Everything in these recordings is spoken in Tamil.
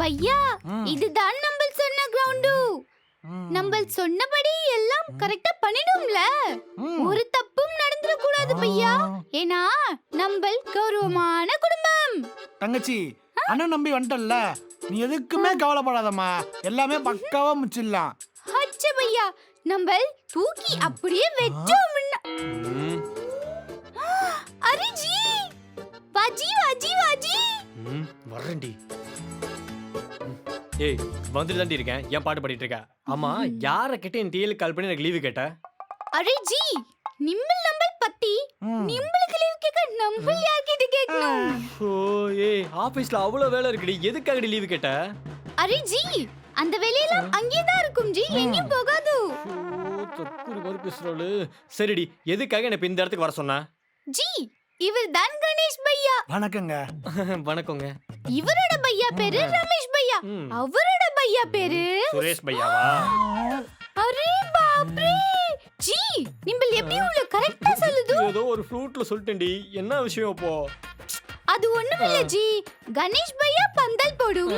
பையா. இதுதான் நம்ம சொன்ன கிரவுண்டு. நம்ம சொன்னபடி எல்லாம் கரெக்டா பண்ணிடும்ல. ஒரு தப்பும் நடந்துட கூடாது பையா. ஏன்னா நம்ம கௌரவமான குடும்பம். தங்கச்சி அண்ணன் நம்பி வந்துட்டல்ல. நீ எதுக்குமே கவலைப்படாதம்மா. எல்லாமே பக்காவா முச்சிடலாம் அச்ச பையா. நம்ம தூக்கி அப்படியே வெச்சோம் ம், அரே ஜி வாஜி வாஜி வாஜி. ம். ஏய் வந்துட்டு தாண்டி இருக்கேன். ஏன் பாட்டு பாடிட்டு இருக்க? ஆமா யார கிட்ட என் டிஎல் கால் பண்ணி எனக்கு லீவு கேட்ட? அரே ஜி நிம்மல் நம்பல் பத்தி. நிம்மளுக்கு லீவ் கேட்க நம்பல் யார்கிட்ட கேட்கணும் ஓ ஏய் ஆபீஸ்ல அவ்வளவு வேலை இருக்குடி. எதுக்காகடி லீவு கேட்ட? அரே ஜி அந்த வேலையெல்லாம் அங்கேயே தான் இருக்கும் ஜி. எங்கேயும் போகாது? தக்குரி மாதிரி பேசுறாளு. சரிடி எதுக்காக என்ன இந்த இடத்துக்கு வர சொன்ன? ஜி இவர் தான் கணேஷ் பையா. வணக்கங்க. வணக்கங்க. இவரோட பையா பேரு ரமேஷ். அவரோட பையா பேரு? சுரேஷ் பையாவா? அரே பாப்ரே! ஜி நிம்பல் எப்படி உள்ள கரெக்டா சொல்லுது? ஏதோ ஒரு ஃப்ளூட்ல சொல்லிட்டேன்டி. என்ன விஷயம் அப்போ அது ஒண்ணுமில்ல ஜி. கணேஷ் பையா பந்தல் போடும்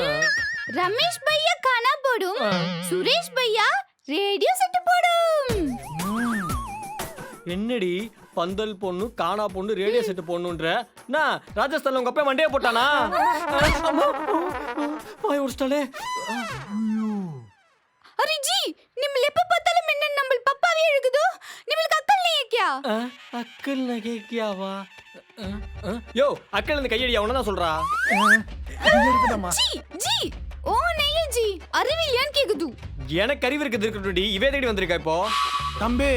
ரமேஷ் பையா கானா போடும் சுரேஷ் பையா ரேடியோ செட் போடும். என்னடி? பந்தல் பொண்ணு காணா பொண்ணு ரேடியோ செட் பொண்ணுன்ற. நான் ராஜஸ்தான்ல உங்க அப்பா மண்டையை போட்டானா. வாய் உடிச்சிட்டாலே அரே ஜி நிம்மல் எப்ப பார்த்தாலும் என்ன நம்ம பப்பாவே எழுகுதோ நிம்மளுக்கு அக்கல் நீ கியா அக்கல் நகைக்கியாவா யோ அக்கல் இந்த கையடி அவன தான் சொல்றா. ஜி ஜி ஓ நெய்ய ஜி அறிவில்லையான்னு கேக்குது? எனக்கு அறிவு இருக்குது இருக்கட்டும்டி. இவே தேடி வந்திருக்கா இப்போ. தம்பி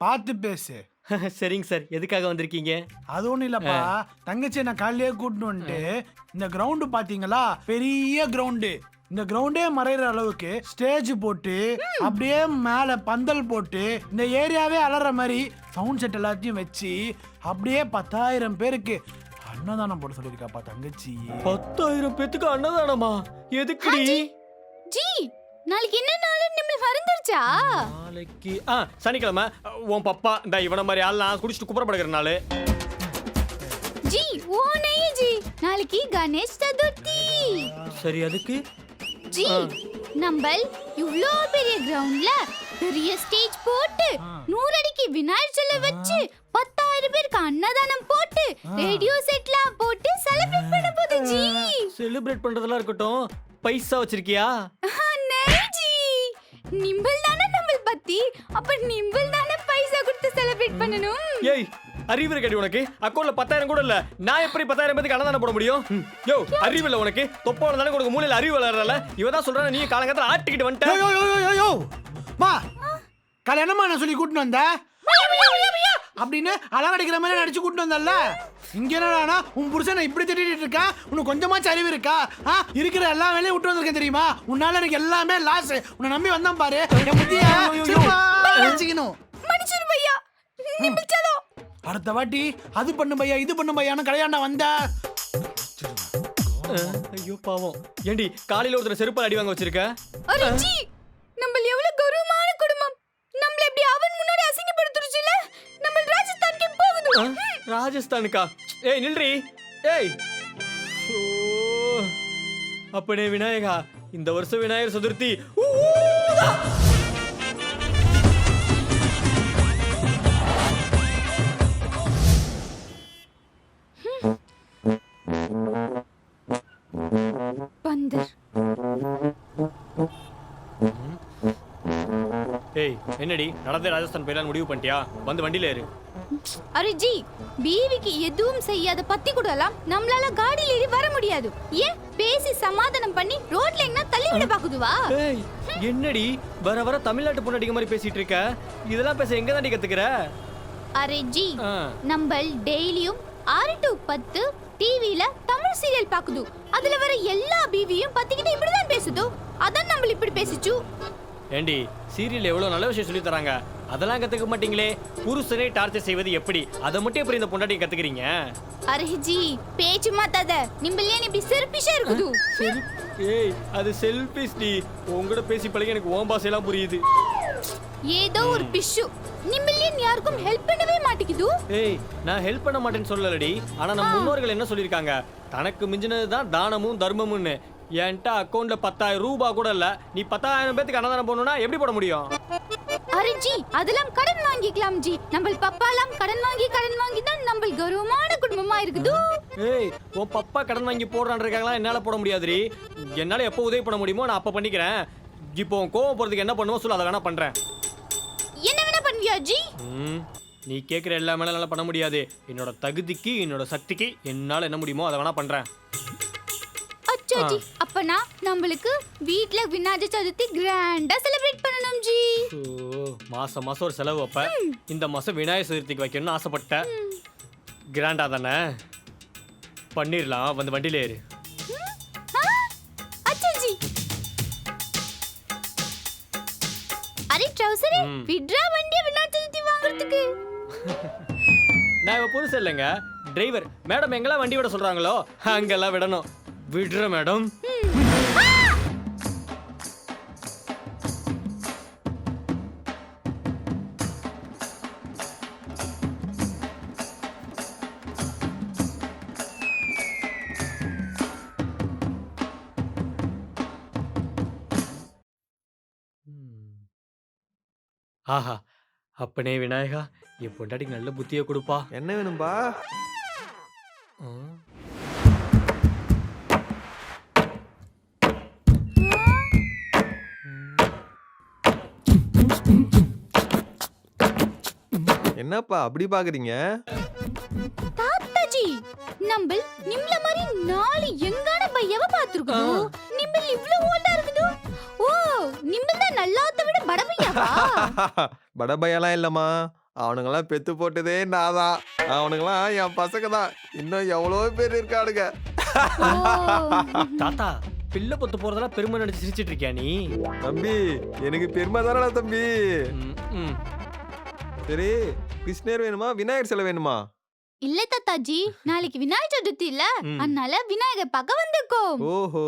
பார்த்து பேசு. சரிங்க சார். எதுக்காக வந்திருக்கீங்க? அது ஒண்ணும் இல்லப்பா. தங்கச்சியை நான் காலையிலேயே கூட்டிட்டு வந்துட்டு இந்த கிரவுண்டு பாத்தீங்களா? பெரிய கிரவுண்டு இந்த கிரவுண்டே மறையிற அளவுக்கு ஸ்டேஜ் போட்டு அப்படியே மேல பந்தல் போட்டு இந்த ஏரியாவே அலற மாதிரி சவுண்ட் செட் எல்லாத்தையும் வச்சு அப்படியே பத்தாயிரம் பேருக்கு அன்னதானம் போட சொல்லியிருக்காப்பா தங்கச்சி. பத்தாயிரம் பேத்துக்கு அன்னதானமா? எதுக்குடி? ஜி! நாளைக்கு என்ன நாள்? நிம்மல் மறந்துருச்சா நாளைக்கு ஆ சனிக்கிழமை. உன் பப்பா இந்த இவன மாதிரி ஆள் நான் குடிச்சிட்டு குப்புறப்படுகிற நாள். ஜி ஓ நெய்ய ஜி. நாளைக்கு கணேஷ் சதுர்த்தி. சரி அதுக்கு? ஜி நம்மள் இவ்ளோ பெரிய கிரவுண்ட்ல பெரிய ஸ்டேஜ் போட்டு நூறு அடிக்கு விநாயகர் சிலை வச்சு பத்தாயிரம் பேருக்கு அன்னதானம் போட்டு ரேடியோ செட்லாம் போட்டு செலிப்ரேட் பண்ண போகுது ஜி. செலிப்ரேட் பண்றதெல்லாம் இருக்கட்டும். பைசா வச்சிருக்கியா? நெய் நிம்பிள் தானே நம்மள் பத்தி? அப்ப நிம்பிள் தானே பைசா கொடுத்து செலிப்ரேட் பண்ணணும்? ஏய் அறிவு இருக்கடி உனக்கு. அக்கௌண்ட்ல பத்தாயிரம் கூட இல்ல. நான் எப்படி பத்தாயிரம் பேத்துக்கு அன்னதானம் போட முடியும்? ம். யோ அறிவு இல்ல உனக்கு. தொப்போட தானே உனக்கு மூலையில அறிவு வளரல இவ தான் சொல்றா நீ காலங்கத்துல ஆட்டிக்கிட்டு வந்துட்ட. யோ, யோ, யோ, யோ, யோ. மா கல்யாணமா நான் சொல்லி கூட்டிட்டு வந்த? அப்படின்னு அழகடிக்கிற மாதிரி நடிச்சு கூட்டிட்டு வந்தல்ல? இங்க என்னடானா உன் புருஷனை இப்படி திட்டிட்டு இருக்கா? உனக்கு கொஞ்சமாச்சும் அறிவு இருக்கா? ஆ இருக்கிற எல்லா வேலையும் விட்டு வந்திருக்கேன் தெரியுமா? உன்னால எனக்கு எல்லாமே லாஸ் உன்னை நம்பி வந்தேன் பாரு. என் புத்திய சும்மா வச்சுக்கணும் மனுஷர் பையா. நிம்பிள் சலோ அடுத்த வாட்டி அது பண்ணு பையா இது பண்ணு பையான்னு கல்யாணம் வந்த. ஐயோ பாவம். ஏண்டி காலையில ஒருத்தர் செருப்பால் அடி வாங்க வச்சிருக்க? ராஜஸ்தானுக்கு? ஏய் நில்றி. ஏய். அப்பனே விநாயகா இந்த வருஷம் விநாயகர் சதுர்த்தி! பந்தர். ஏய் என்னடி? நடந்தே ராஜஸ்தான் போயிடலான்னு முடிவு பண்ணிட்டியா? வந்து வண்டியில ஏறு. அரே ஜி பீவிக்கு எதுவும் செய்யாத பத்தி கூடலாம் நம்மளால காடியில ஏறி வர முடியாது. ஏன்? பேசி சமாதானம் பண்ணி ரோட்ல எங்கனா தள்ளி விட பாக்குதுவா? ஏய் என்னடி? வர வர தமிழ்நாட்டு பொண்ணடிக்க மாதிரி பேசிட்டு இருக்க. இதெல்லாம் பேச எங்க தாண்டி கத்துக்கிற? அரே ஜி ஆ. நம்ம டெய்லியும் ஆறு டு பத்து டிவில தமிழ் சீரியல் பாக்குது. அதுல வர எல்லா பீவியும் பத்திக்கிட்டு இப்படிதான் பேசுதோ. அதான் நம்ம இப்படி பேசிச்சு. ஏண்டி சீரியல் எவ்வளவு நல்ல விஷயம் சொல்லி தராங்க. அதெல்லாம் கத்துக்க மாட்டீங்களே? புருஷனை டார்ச்சர் செய்வது எப்படி? அதை மட்டும் எப்படி இந்த பொண்டாட்டி கத்துக்கிறீங்க? அரே ஜி பேச்சு மாத்தாத. நிம்பல் ஏன் இப்படி செருப்பிஷா இருக்குது? ஏய் அது செல்ஃபிஷ் டி. உங்ககிட்ட பேசி பழகி எனக்கு ஓம் பாசையெல்லாம் புரியுது. ஏதோ ஒரு பிஷு நிம்மல்யன் யாருக்கும் ஹெல்ப் பண்ணவே மாட்டேங்குது? ஏய் நான் ஹெல்ப் பண்ண மாட்டேன்னு சொல்லலடி. ஆனா நம்ம முன்னோர்கள் என்ன சொல்லியிருக்காங்க? தனக்கு மிஞ்சினது தான் தானமும் தர்மமும்னு என்கிட்ட அக்கௌண்ட்ல பத்தாயிரம் ரூபாய் கூட இல்ல. நீ பத்தாயிரம் பேத்துக்கு அன்னதானம் போடணும்னா எப்படி போட முடியும்? அரே ஜி அதெல்லாம் கடன் வாங்கிக்கலாம் ஜி. நம்ம பப்பாலாம் கடன் வாங்கி கடன் வாங்கி தான் நம்ம கௌரவமான குடும்பமா இருக்குது. ஏய் உன் பப்பா கடன் வாங்கி போடுறான்றதுக்காகலாம் என்னால போட முடியாதுடி. என்னால எப்போ உதவி பண்ண முடியுமோ நான் அப்ப பண்ணிக்கிறேன். இப்போ உன் கோவம் போறதுக்கு என்ன பண்ணுவோம் சொல்லு அதை வேணா பண்றேன். என்ன வேணா பண்ணுவியா ஜி? ம், நீ கேட்குற எல்லாமே என்னால பண்ண முடியாது. என்னோட தகுதிக்கு என்னோட சக்திக்கு என்னால என்ன முடியுமோ அதை வேணா பண்றேன். அச்சா ஜி அப்பனா நம்மளுக்கு வீட்ல விநாயகர் சதுர்த்தி கிராண்டா செலிப்ரேட் பண்ணணும் ஜி. ஓ, மாசம் மாசம் ஒரு செலவு வைப்ப இந்த மாசம் விநாயகர் சதுர்த்திக்கு வைக்கணும்னு ஆசைப்பட்டேன். கிராண்டா தானே? பண்ணிடலாம் வந்து வண்டியில ஏறு. அரே ட்ரௌசரே. விட்ரா வண்டியை விநாயகர் சதுர்த்தி வாங்குறதுக்கு. நான் இப்ப புதுசு இல்லைங்க. டிரைவர் மேடம் எங்கெல்லாம் வண்டி விட சொல்றாங்களோ அங்கெல்லாம் விடணும். விடுற மேடம். ஆஹா அப்பனே விநாயகா என் பொண்டாட்டிக்கு நல்ல புத்தியை கொடுப்பா. என்ன வேணும்பா? என்னப்பா அப்படி பாக்குறீங்க? தாத்தாஜி நம்ம நிம்மல மாதிரி நாலு எங்கான பையவ பாத்துருக்கோம். நிம்மல் இவ்ளோ ஓல்டா இருக்குது? ஓ நிம்மல் தான் நல்லாத்த விட படபையாவா? படபையெல்லாம் இல்லம்மா. அவனுங்கெல்லாம் பெத்து போட்டதே நான் தான் அவனுங்கெல்லாம் என் பசங்க தான். இன்னும் எவ்வளோ பேர் இருக்கானுங்க. ஓ. தாத்தா பிள்ளை பொத்து போறதெல்லாம் பெருமை நினைச்சு சிரிச்சிட்டு இருக்கியா நீ? தம்பி எனக்கு பெருமை தானடா தம்பி. சரி கிருஷ்ணர் வேணுமா? விநாயகர் சிலை வேணுமா? இல்ல தாத்தாஜி நாளைக்கு விநாயகர் சதுர்த்தி இல்ல. ம். அதனால விநாயகர் பார்க்க வந்திருக்கோம். ஓஹோ!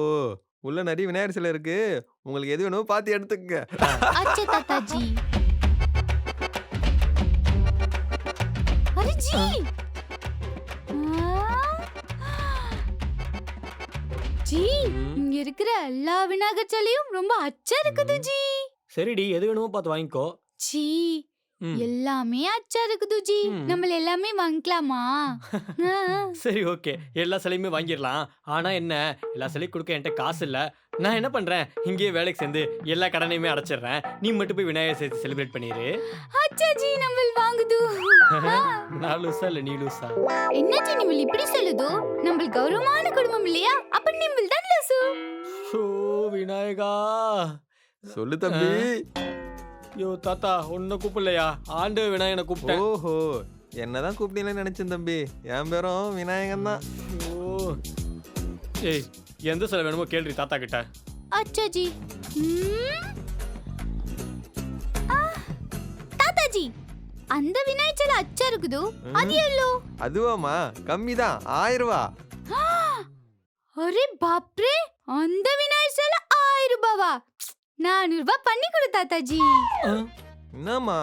உள்ள நிறைய விநாயகர் சிலை இருக்கு. உங்களுக்கு எது வேணுமோ பார்த்து எடுத்துக்கங்க. அச்சே தாத்தாஜி. அரே ஜி ம். இங்க இருக்கிற எல்லா விநாயகர் சிலையும் ரொம்ப அச்சா இருக்குது ஜி. சரிடி எது வேணுமோ பார்த்து வாங்கிக்கோ. ஜி. எல்லாமே அச்சா இருக்குது ஜி. ம். நம்ம எல்லாமே வாங்கிக்கலாமா. சரி ஓகே. எல்லா சிலையுமே வாங்கிடலாம். ஆனா என்ன? எல்லா சிலையும் கொடுக்க என்கிட்ட காசு இல்ல. நான் என்ன பண்றேன்? இங்கேயே வேலைக்கு சேர்ந்து எல்லா கடனையுமே அடைச்சிடுறேன். நீ மட்டும் போய் விநாயகர் சேர்த்து செலிப்ரேட் பண்ணிரு. அச்சா ஜி நம்ம வாங்குது. ஆ. நான் லூசா இல்ல நீ லூசா? என்ன ஜி நம்ம இப்படி சொல்லுதோ? நம்ம கௌரவமான குடும்பம் இல்லையா? அப்ப நம்ம தான் லசு. ஷோ விநாயகா. சொல்லு தம்பி. யோ தாத்தா உன்னை கூப்பிடலையா? ஆண்டு விநாயகனை கூப்பிட்டேன். ஓஹோ என்னதான் கூப்பிட்டீங்கன்னு நினைச்சேன் தம்பி. என் பேரும் விநாயகன் தான். ஓ. ஏய் எந்த சிலை வேணுமோ கேள்வி தாத்தா கிட்ட. அச்சா ஜி ம். ஆ, தாத்தாஜி அந்த விநாயகர் அச்சா இருக்குதோ. அது எவ்வளோ? அதுவாமா கம்மி தான் ஆயிரம் ரூபா அரே பாப்ரே அந்த விநாயகர் ஆயிரம் ரூபாவா நானூறு ரூபாய் பண்ணி கொடு தாத்தாஜி. என்னம்மா?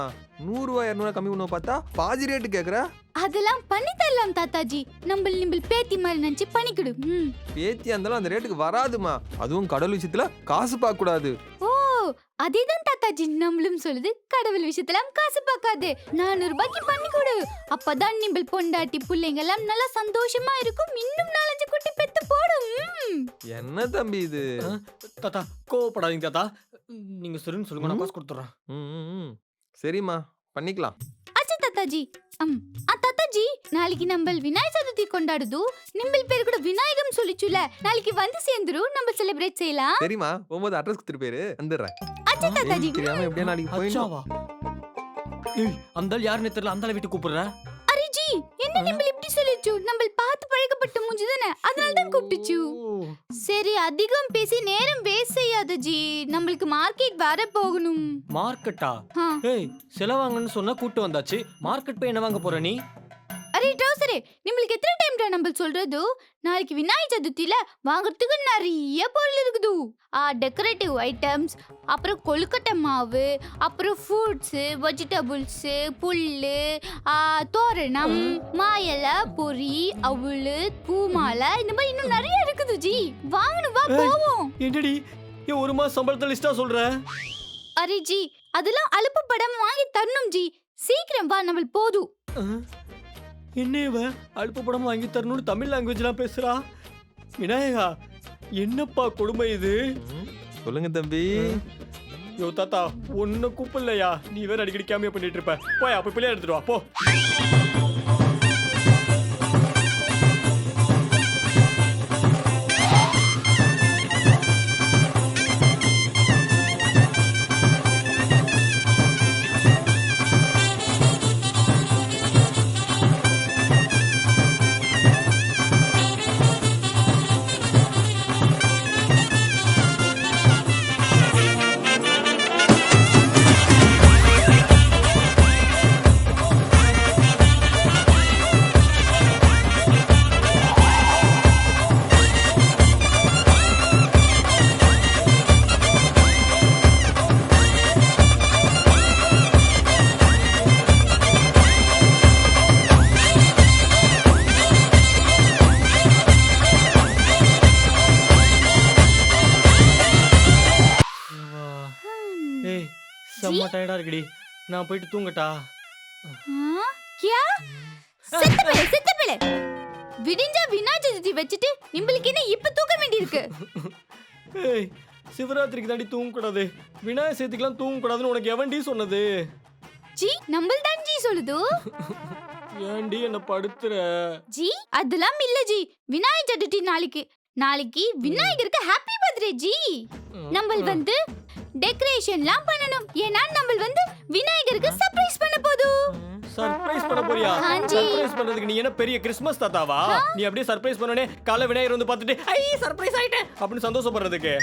நூறுரூவா இரநூறுவா கம்மி பண்ணுவோம் பார்த்தா பாதி ரேட்டு கேட்குற அதெல்லாம் பண்ணி தரலாம் தாத்தாஜி. நம்ம நிம்பிள் பேத்தி மாதிரி நினைச்சு பண்ணி கொடு. ம். பேத்தி இருந்தாலும் அந்த ரேட்டுக்கு வராதுமா அதுவும் கடல் விஷயத்துல காசு பார்க்க கூடாது ஓ அதேதான் தாத்தாஜி. நம்மளும் சொல்லுது கடவுள் விஷயத்தெல்லாம் காசு பார்க்காது. நானூறு ரூபாய்க்கு பண்ணி கொடு. அப்பதான் நிம்பிள் பொண்டாட்டி பிள்ளைங்க எல்லாம் நல்லா சந்தோஷமா இருக்கும். இன்னும் நாலஞ்சு குட்டி பெத்து போடும். ம். என்ன தம்பி இது? தாத்தா கோவப்படாதீங்க தாத்தா. நீங்க சரின்னு சொல்லுங்க நான் காசு கொடுத்துட்றேன். ம், ம், ம். சரிம்மா பண்ணிக்கலாம். அச்சா தாத்தாஜி. அம் ஆ தாத்தாஜி நாளைக்கு நம்ம விநாயகர் சதுர்த்தி கொண்டாடுது. நிம்பிள் பேர் கூட விநாயகம் சொல்லிச்சுல. நாளைக்கு வந்து சேர்ந்துரு நம்ம செலிப்ரேட் செய்யலாம். சரிம்மா போகும்போது அட்ரஸ் கொடுத்துட்டு போயிரு வந்துடுறேன். அச்சா தாத்தாஜி. தெரியாம எப்படியா நாளைக்கு போயிடணும்? அச்சாவா ஏய் அந்த ஆள் யாருன்னு தெரியல அந்த ஆளை வீட்டுக்கு கூப்பிடுறேன் அரிஜி என்ன நிம்பிள் சொல்லிச்சு நம்ம பார்த்து பழக்கப்பட்ட மூஞ்சி தானே? அதனால தான் கூப்பிட்டுச்சு சரி அதிகம் பேசி நேரம் வேஸ்ட் செய்யாத ஜி. நம்மளுக்கு மார்க்கெட் வர போகணும் மார்க்கெட்டா ஏய் சிலை வாங்கன்னு சொன்னா கூட்டு வந்தாச்சு. மார்க்கெட் போய் என்ன வாங்க போற நீ? அரே ட்ரௌசரே நம்மளுக்கு எத்தனை டைம்டா நம்ம சொல்றது? நாளைக்கு விநாயகர் சதுர்த்தியில வாங்குறதுக்கு நிறைய பொருள் இருக்குது. ஆ டெக்கரேட்டிவ் ஐட்டம்ஸ் அப்புறம் கொழுக்கட்டை மாவு அப்புறம் ஃப்ரூட்ஸு வெஜிடபிள்ஸு புல்லு ஆ, தோரணம் மாயலை பொரி அவுள் பூமாலை இந்த மாதிரி இன்னும் நிறைய இருக்குது ஜி. வாங்கணும் வா. போவோம். என்னடி? ஏன் ஒரு மாசம் சம்பளத்தை லிஸ்டா சொல்ற? அரே ஜி அதெல்லாம் அலுப்பு படம் வாங்கி தரணும் ஜி. சீக்கிரம் வா நம்ம போதும்? என்ன இவ? அழுப்பு படம் வாங்கி தரணும்னு தமிழ் லாங்குவேஜ்லாம் பேசுறா? விநாயகா என்னப்பா கொடுமை இது? சொல்லுங்க தம்பி. யோ தாத்தா ஒன்னும் கூப்பிடலையா? நீ வேற அடிக்கடி கேமியா பண்ணிட்டு இருப்ப. போய் அப்ப பிள்ளைய எடுத்துட்டு வா போ. நான் போயிட்டு தூங்கட்டா? கியா? செத்த பிள்ளை செத்த பிள்ளை. விடிஞ்சா விநாயகர் சதுர்த்தி வச்சுட்டு நம்மளுக்கு என்ன இப்ப தூக்க வேண்டியிருக்கு? ஏய் சிவராத்திரிக்கு தாண்டி தூங்கக்கூடாது. விநாயகர் சதுர்த்திக்கெல்லாம் தூங்கக்கூடாதுன்னு உனக்கு எவன்டி சொன்னது? ஜி நம்மள் தான் ஜி சொல்லுது. ஏன்டி என்ன படுத்துற? ஜி அதெல்லாம் இல்ல ஜி. விநாயகர் சதுர்த்தி நாளைக்கு. நாளைக்கு விநாயகருக்கு ஹாப்பி பர்த்டே ஜி. நம்ம வந்து டெக்கரேஷன்லாம் பண்ணணும். ஏன்னா நம்ம வந்து விநாயகருக்கு சர்ப்ரைஸ் பண்ண போதும். சர்ப்ரைஸ் பண்ண போறியா. சர்ப்ரைஸ் பண்றதுக்கு நீ என்ன பெரிய கிறிஸ்மஸ் தாத்தாவா? நீ அப்படியே சர்ப்ரைஸ் பண்ணனே காலை விநாயகர் வந்து பார்த்துட்டு ஐ சர்ப்ரைஸ் ஆயிட்டேன். அப்படின்னு சந்தோஷப்படுறதுக்கு.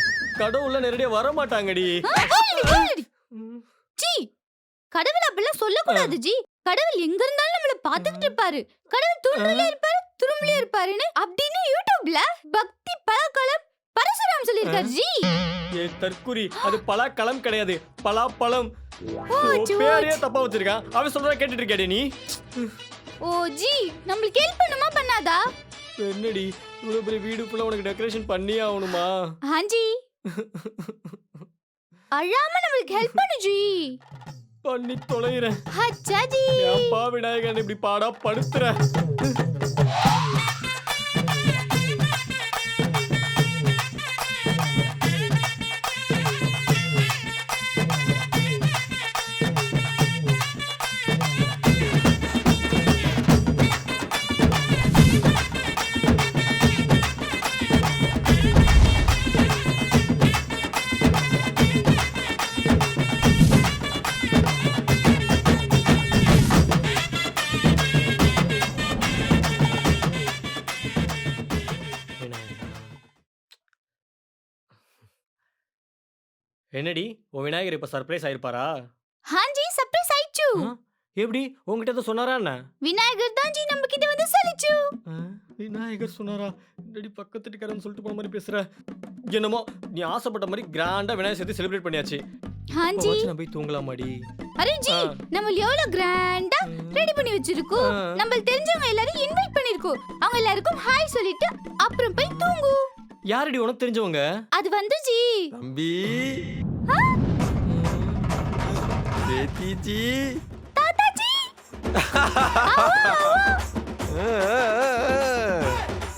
கடவுள்ல நேரடியா வர மாட்டாங்கடி. ஜி கடவுள் அப்படிலாம் சொல்லக்கூடாது ஜி. கடவுள் எங்க இருந்தாலும் நம்மள பாத்துக்கிட்டு இருப்பாரு. கடவுள் தூண்ல இருப்பாரு துரும்புலயே இருப்பாருன்னு அப்படின்னு யூடியூப்ல பக்தி பழக்களம் பரசுராம் சொல்லியிருக்காரு ஜி. ஏ தற்குறி. அது பலாப்பழம் கிடையாது. பலாப்பழம். ஓ, உன் சூ. பேரையே தப்பா வச்சிருக்கான். அவன் சொல்றத கேட்டுட்டு இருக்கியாடி நீ? ஓ ஜி நம்மளுக்கு ஹெல்ப் பண்ணுமா பண்ணாதா? என்னடி? இவ்வளவு பெரிய வீடு ஃபுல்லா உனக்கு டெக்கரேஷன் பண்ணியே ஆகணுமா? ஹாஞ்சி அழாம நம்மளுக்கு ஹெல்ப் பண்ணு ஜி. பண்ணி தொலைகிறேன். அச்சா ஜி. ஏன்பா விநாயகன் இப்படி பாடா படுத்துற? என்னடி உன் விநாயகர் இப்ப சர்ப்ரைஸ் ஆயிருப்பாரா? ஹாஞ்சி சர்ப்ரைஸ் ஆயிச்சு? எப்படி? உங்ககிட்ட எதுவும் சொன்னாரா என்ன? விநாயகர் தான் ஜி நம்ம கிட்ட வந்து சொல்லிச்சு. விநாயகர் சொன்னாரா? என்னடி பக்கத்துட்டுக்காரன்னு சொல்லிட்டு போன மாதிரி பேசுற? என்னமோ நீ ஆசைப்பட்ட மாதிரி கிராண்டா விநாயகர் சேர்த்து செலிப்ரேட் பண்ணியாச்சு. ஹாஞ்சி. நான் போய் தூங்கலாமாடி? Array G. நம்ம எவ்வளவு கிராண்டா ரெடி பண்ணி வச்சிருக்கோம். நம்ம தெரிஞ்சவங்க எல்லாரும் இன்வைட் பண்ணிருக்கோம். அவங்க எல்லாருக்கும் ஹாய் சொல்லிட்டு அப்புறம் போய் தூங்கு. யாரடி உனக்கு தெரிஞ்சவங்க? அது வந்து ஜி தம்பி சேத்தி ஜி தாத்தா ஜி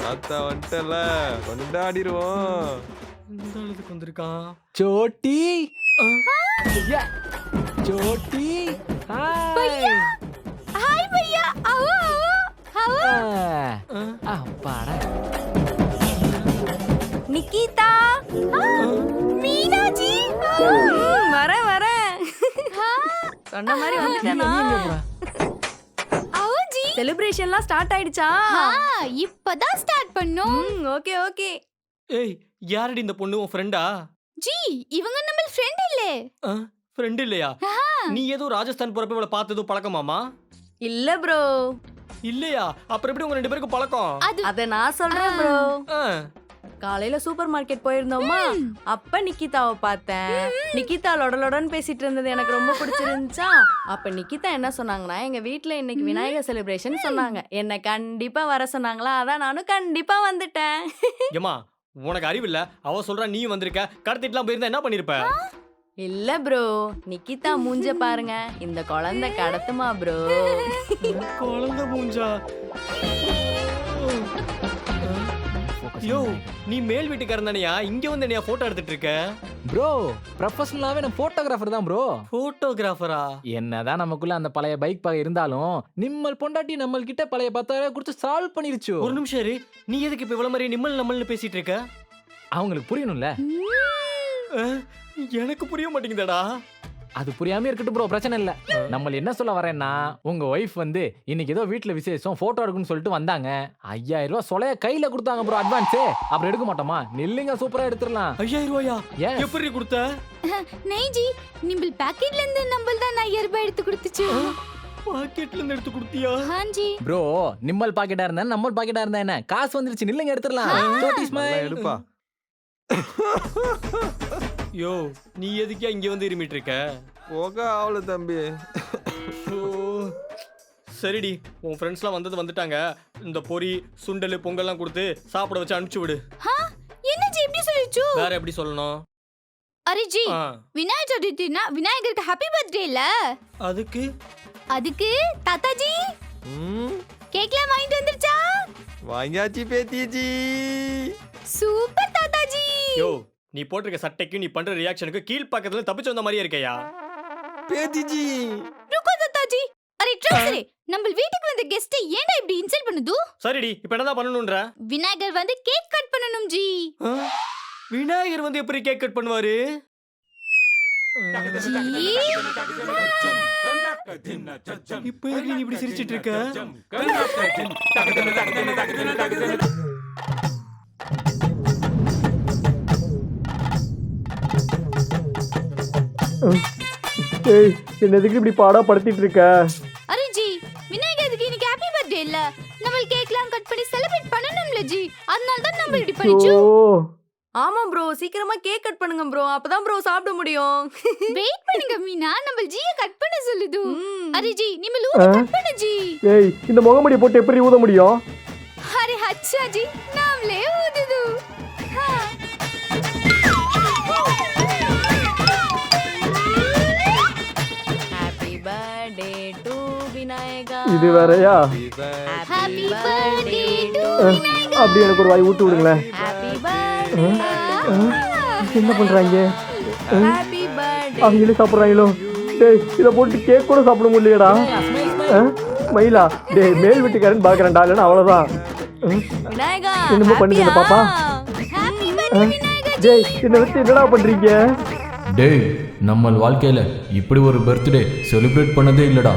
தாத்தா வந்துட்டல. கொண்டாடிடுவோம். இந்த வந்திருக்கான்? சோட்டி. சோட்டி. பையா. ஹாய். பையா. அவோ அவோ அவோ நிக்கிதா? மீனாஜி ம், வரேன் வரேன். சொன்ன மாதிரி வந்துட்டேனா? அவோ ஜி செலிப்ரேஷன்லாம் ஸ்டார்ட் ஆயிடுச்சா? இப்பதான் ஸ்டார்ட் பண்ணோம். Okay okay. ஏய் யாரடி இந்த பொண்ணு? உன் ஃப்ரெண்டா ஜி இவங்க நம்ம ஃப்ரெண்ட் இல்லே. ஃப்ரெண்ட் இல்லையா? நீ ஏதோ ராஜஸ்தான் போறப்ப இவளை பார்த்ததும் பழக்கமாமா இல்ல ப்ரோ இல்லையா? அப்புறம் எப்படி உங்க ரெண்டு பேருக்கும் பழக்கம்? அது அத நான் சொல்றேன் ப்ரோ. காலையில சூப்பர் மார்க்கெட் போயிருந்தோமா? அப்ப நிக்கிதாவை பார்த்தேன். நிக்கிதா லொடலொடன்னு பேசிட்டு இருந்தது. எனக்கு ரொம்ப பிடிச்சிருந்துச்சா? அப்ப நிக்கிதா என்ன சொன்னாங்கன்னா எங்க வீட்ல இன்னைக்கு விநாயகர் செலிப்ரேஷன் சொன்னாங்க. என்ன கண்டிப்பா வர சொன்னாங்களா? அதான் நானும் கண்டிப்பா வந்துட்டேன். ஏம்மா உனக்கு அறிவு இல்ல. அவ சொல்றா நீ வந்திருக்க. கடத்திட்டுலாம் போயிருந்தா என்ன பண்ணிருப்ப? இல்ல ப்ரோ நிக்கிதா மூஞ்ச பாருங்க. இந்த குழந்தை கடத்துமா ப்ரோ குழந்தை மூஞ்சா? யோ நீ மேல் வீட்டுக்காரன் தானியா இங்க வந்து என்னையா போட்டோ எடுத்துட்டு இருக்க ப்ரோ ப்ரொஃபஷனலாவே நான் போட்டோகிராஃபர் தான் ப்ரோ போட்டோகிராஃபரா என்னதான் நமக்குள்ள அந்த பழைய பைக் பகை இருந்தாலும் நிம்மல் பொண்டாட்டி நம்ம கிட்ட பழைய பத்தாயிரம் கொடுத்து சால்வ் பண்ணிருச்சு. ஒரு நிமிஷம் இரு. நீ எதுக்கு இப்ப இவ்வளவு மாதிரி நிம்மல் நம்மள்னு பேசிட்டு இருக்க அவங்களுக்கு புரியணும்ல? எனக்கு புரிய மாட்டேங்குதடா. அது புரியாம இருக்கட்டும் ப்ரோ பிரச்சனை இல்ல. நம்ம என்ன சொல்ல வரேன்னா உங்க ஒய்ஃப் வந்து இன்னைக்கு ஏதோ வீட்ல விசேஷம் போட்டோ எடுக்கணும்னு சொல்லிட்டு வந்தாங்க. ஐயாயிரம் ரூபாய் சொலைய கையில கொடுத்தாங்க ப்ரோ அட்வான்ஸ் அப்புறம் எடுக்க மாட்டோமா? நில்லுங்க சூப்பரா எடுத்துடலாம். ஐயாயிரம் ரூபாயா? Yes. எப்படி கொடுத்த? நெய்ஜி நிம்பிள் பாக்கெட்ல இருந்து நம்பல் தான் ஐயாயிரம் ரூபாய் எடுத்து கொடுத்துச்சு. பாக்கெட்ல இருந்து எடுத்து கொடுத்தியா? ஹாஞ்சி ப்ரோ நிம்மல் பாக்கெட்டா இருந்தா நம்மள் பாக்கெட்டா இருந்தா என்ன? காசு வந்துருச்சு நில்லுங்க எடுத்துடலாம். எடுப்பா. யோ நீ எதுக்கே இங்க வந்து இருமிட்டு இருக்க போக ஆவல தம்பி. ஓ, சரிடி. உன் ஃப்ரெண்ட்ஸ்லாம் வந்தது வந்துட்டாங்க. இந்த பொரி சுண்டல் பொங்கல்லாம் கொடுத்து சாப்பிட வச்சு அனுப்பிச்சு விடு. ஹா என்ன ஜி இப்படி சொல்லிச்சு? வேற எப்படி சொல்லணும்? அரே ஜி ஆ, விநாயகர் சதுர்த்தினா விநாயகருக்கு ஹாப்பி பர்த்டே இல்ல அதுக்கு? அதுக்கு தாத்தாஜி? ம், கேக்லாம் வாங்கிட்டு வந்துருச்சா? வாங்கியாச்சு பேத்தியச்சி சூப்பர் தாத்தாஜி. யோ நீ போட்டிருக்க சட்டைக்கு நீ பண்ற ரியாக்ஷனுக்கு கீழ் பக்கத்துல தப்பிச்சு வந்த மாதிரியே இருக்கையா பேத்திச்சி ருக்கோ தாத்தாஜி அரே ட்ரௌசரே நம்ம வீட்டுக்கு வந்த கெஸ்ட் ஏன்டா இப்படி இன்சல்ட் பண்ணுது சரிடி இப்ப என்னதான் பண்ணணும்ன்ற விநாயகர் வந்து கேக் கட் பண்ணனும் ஜி விநாயகர் வந்து எப்படி கேக் கட் பண்ணுவாரு இப்போ இப்படி சிரிச்சிட்டு இருக்க ஏய் என்ன எதுக்கு இப்படி பாடா படுத்திட்டு இருக்க? அரே ஜி விநாயகருக்கு இன்னைக்கு ஹாப்பி பர்த்டே இல்ல? நம்ம கேக்லாம் கட் பண்ணி செலிப்ரேட் பண்ணனும்ல ஜி. அதனால தான் நம்ம இப்படி பண்ணிச்சு ஓ. ஆமா ப்ரோ சீக்கிரமா கேக் கட் பண்ணுங்க ப்ரோ அப்பதான் ப்ரோ சாப்பிட முடியும். வெயிட் பண்ணுங்க மீனா. நம்ம ஜிய கட் பண்ண சொல்லுது. அரே ஜி லூது கட் பண்ணு ஜி. ஏய் இந்த முகமுடியை போட்டு எப்படி ஊத முடியும்? அரே அச்சா ஜி. இது வேறயா? ஹாப்பி பர்த்டே டு அப்படி எனக்கு ஒரு வாய் ஊத்து விடுங்களேன். என்ன பண்றாங்க? ஹாப்பி பர்த்டே அவங்களே சாப்பிடுறாங்களோ? டேய் இதை போட்டு கேக் கூட சாப்பிட முடியலடா ஆ? மயிலா டேய் மேல் வீட்டுக்காரன் பாக்குறேன்டா இல்லைன்னா விநாயகா என்னமோ இந்த பாப்பா. டேய் என்ன வச்சு என்னடா பண்றீங்க? டேய் நம்ம வாழ்க்கையில இப்படி ஒரு பர்த்டே செலிப்ரேட் பண்ணதே இல்லடா.